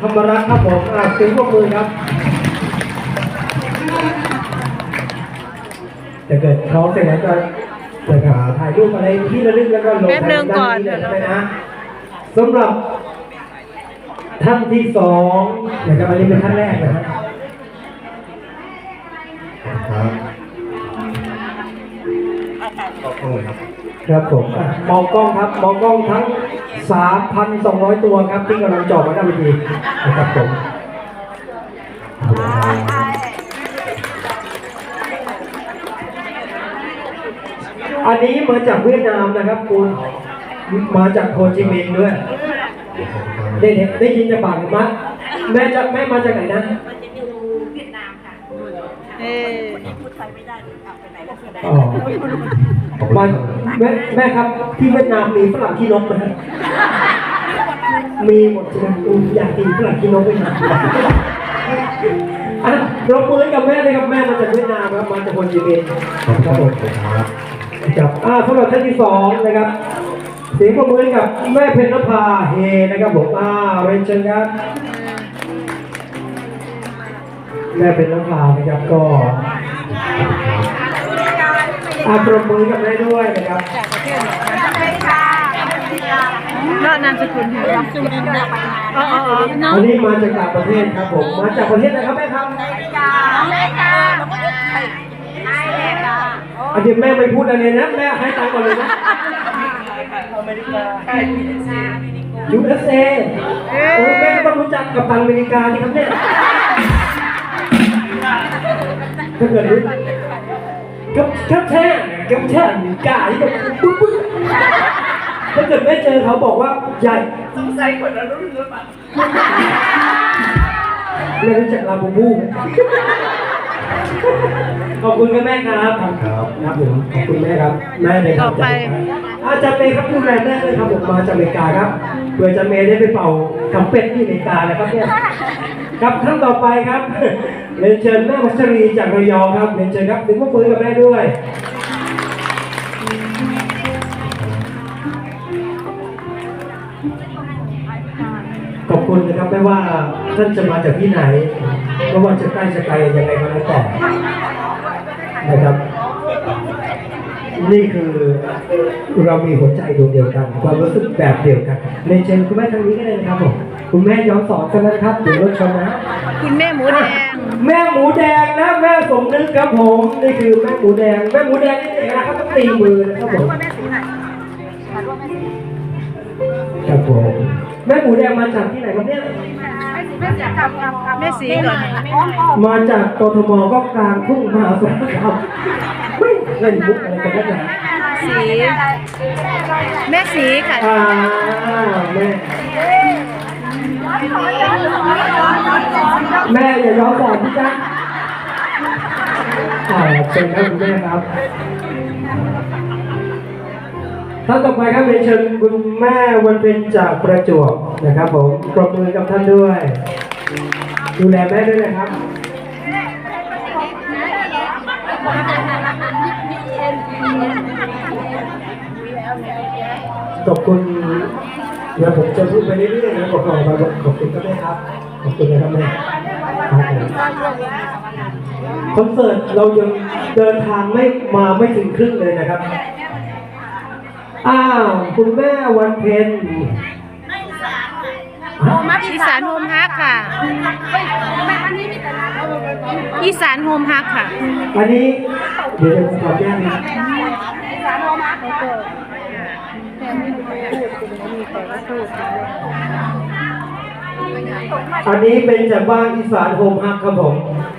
ธรรมรักษ์ครับผมอ่าเสียงปรบมือครับถ้าเกิดเขาเสร็จแล้วก็จะหาถ่ายรูปอะไรที่ระลึกแล้วก็ลงแป๊บนึงก่อน ด้าเลยใช่ไหมนะสำหรับท่านที่สองนะครับอันนี้เป็นท่านแรกนะครั อบคุณครับครับผมอะมองกล้องครับมองกล้องทั้ง 3,200 ตัวครับที่กำลังจอดมาหน้าเวทีนะครับผมอันนี้มาจากเวียดนามนะครับคุณมาจากโฮจิมินห์ด้วย ได้เห็นได้ยินจากปากมั้ยแม่จะแม่มาจากไหนนะมันจะอยู่เวียดนามค่ะเอ ไทยไม่ได้เลยค่ะไปไหนก็ไม่ได้อ๋อมาแม่แม่ครับที่เวียดนามมีฝรั่งขี้นกไหมฮะมีหมดใช่ไหมอืมอยากกินฝรั่งขี้นกไหมครับอะเราเมือกับแม่เลยครับแม่มาจากเวียดนามครับมาจากโฮจิมินห์ขอบครับผคุมณครับครับอ่าสำหรับท่านที่สองนะครับเสียงประมือกับแม่เพญนภาเฮนะครับผมอ่าเรียนเชิญครับ แม่เพญนภานะครับก็ อาประมือกับแม่ด้วยนะครับจากประเทศไหนคะก็นามสกุลเหรอสุรินทร์เนี่ยไปมาอ๋ออ๋ออ๋อเนาะอันนี้มาจากต่างประเทศครับผมมาจากประเทศอะไรครับแม่ครับอเมริกาอเมริกาแล้วก็ไทยไทยอเมริกาอันนี้แม่ไม่พูดอะไรนะแม่ให้ตังค์ก่อนเลยนะอเมริกา USA โอ้แม่ก็ต้องรู้จักกับตังอเมริกานี่ครับเนี่ย ถ้าเกิดรู้กับกับแท้กับแท้อเมริกาที่แบปึ๊บปึ๊บถ้าเกิดแม่เจอเขาบอกว่าใหญ่สงสัยคนละรุ่นหรือเปล่าแม่รู้จักลาบูบูไหมขอบคุณครับแม่ครับครับครับผมขอบคุณแม่ครับแม่เลยครับอไปอาจารย์เมย์ครับดูแลแม่เลยครับผมมาจากอเมริกาครับเพื่ออาจารย์เมย์ได้ไปเป่าทำเป็ดที่อเมริกานะครับเนี่ย ครับท่านต่อไปครับเรียนเชิญแม่วัชรีจากระยองครับเรียนเชิญครับถึงพวกมือกับแม่ด้วยขอบคุณนะครับไม่ว่าท่านจะมาจากที่ไหนไม่ว่าจะใกล้จะไกลยังไงก็แล้วแต่นะครับ นี่คือเรามีหัวใจดวงเดียวกัน ความรู้สึกแบบเดียวกันในเชิญคุณแม่ทางนี้ก็ได้นะครับผมคุณแม่ย้อนสอนกันนะครับเดี๋ยวรถชนนะคุณแม่หมูแดง แม่หมูแดงนะแม่สมนึกครับผมนี่คือแม่หมูแดงแม่หมูแดงนี่เองนะครับต้องตีมือนะครับผมครับผมแม่หมูแดงมาจากที่ไหนครับเนี่ยแม่สีก่อนมาจากกทมก็กลางทุ่งมหาสารคาม เฮ้ยเล่นมุกอะไรกันนักหนาสี แม่สีค่ะอ่าแม่ แม่อย่าย้อนสอนพี่จ๊ะอ่าเป็นครับคุณแม่ครับท่านต่อไปครับเรียนเชิญคุณแม่วันเป็นจากประจวบนะครับผมปรบมือกับท่านด้วย ดูแลแม่ด้วยนะครับ ขอบคุณเดี๋ยวผมจะพูดไปเรื่อยๆนะขอบคุณมาขอบคุณครับแม่ครับ ขอบคุณนะครับแม่ครับผมคอนเสิร์ตเรายังเดินทางไม่มาไม่ถึงครึ่งเลยนะครับ อ้าว คุณแม่วันเพ็ญอีสานโฮมฮักค่ะอีสานโฮมฮักค่ะ อันนี้ เดี๋ยวผมขอแจ้งนะอันนี้เป็นจากบ้านอีสานโฮมฮักครับผม